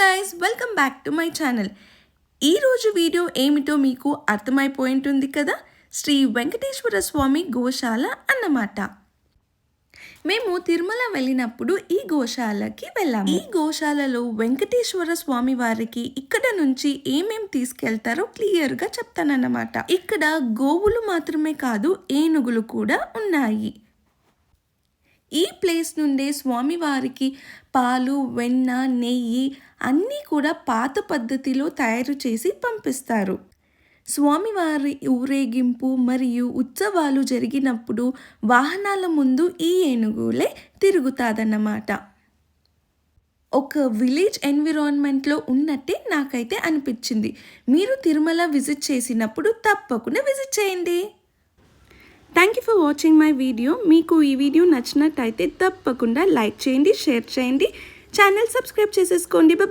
Guys welcome back to my channel ఈరోజు video ఏమిటో మీకు అర్థమైపోయి ఉంటుంది కదా? శ్రీ వెంకటేశ్వర స్వామి గోశాల అన్నమాట. మేము తిరుమల వెళ్ళినప్పుడు ఈ గోశాలకి వెళ్ళాము. ఈ గోశాలలో వెంకటేశ్వర స్వామి వారికి ఇక్కడ నుంచి ఏమేం తీసుకెళ్తారో క్లియర్గా చెప్తానన్నమాట. ఇక్కడ గోవులు మాత్రమే కాదు ఏనుగులు కూడా ఉన్నాయి. ఈ ప్లేస్ నుండే స్వామివారికి పాలు వెన్న నెయ్యి అన్నీ కూడా పాత పద్ధతిలో తయారు చేసి పంపిస్తారు. స్వామివారి ఊరేగింపు మరియు ఉత్సవాలు జరిగినప్పుడు వాహనాల ముందు ఈ ఏనుగులే తిరుగుతాదన్నమాట. ఒక విలేజ్ ఎన్విరాన్మెంట్లో ఉన్నట్టే నాకైతే అనిపించింది. మీరు తిరుమల విజిట్ చేసినప్పుడు తప్పకుండా విజిట్ చేయండి. Thank you for watching my video మీకు ఈ వీడియో నచ్చినట్టయితే తప్పకుండా లైక్ చేయండి షేర్ చేయండి. ఛానల్ సబ్స్క్రైబ్ చేసేసుకోండి. బాయ్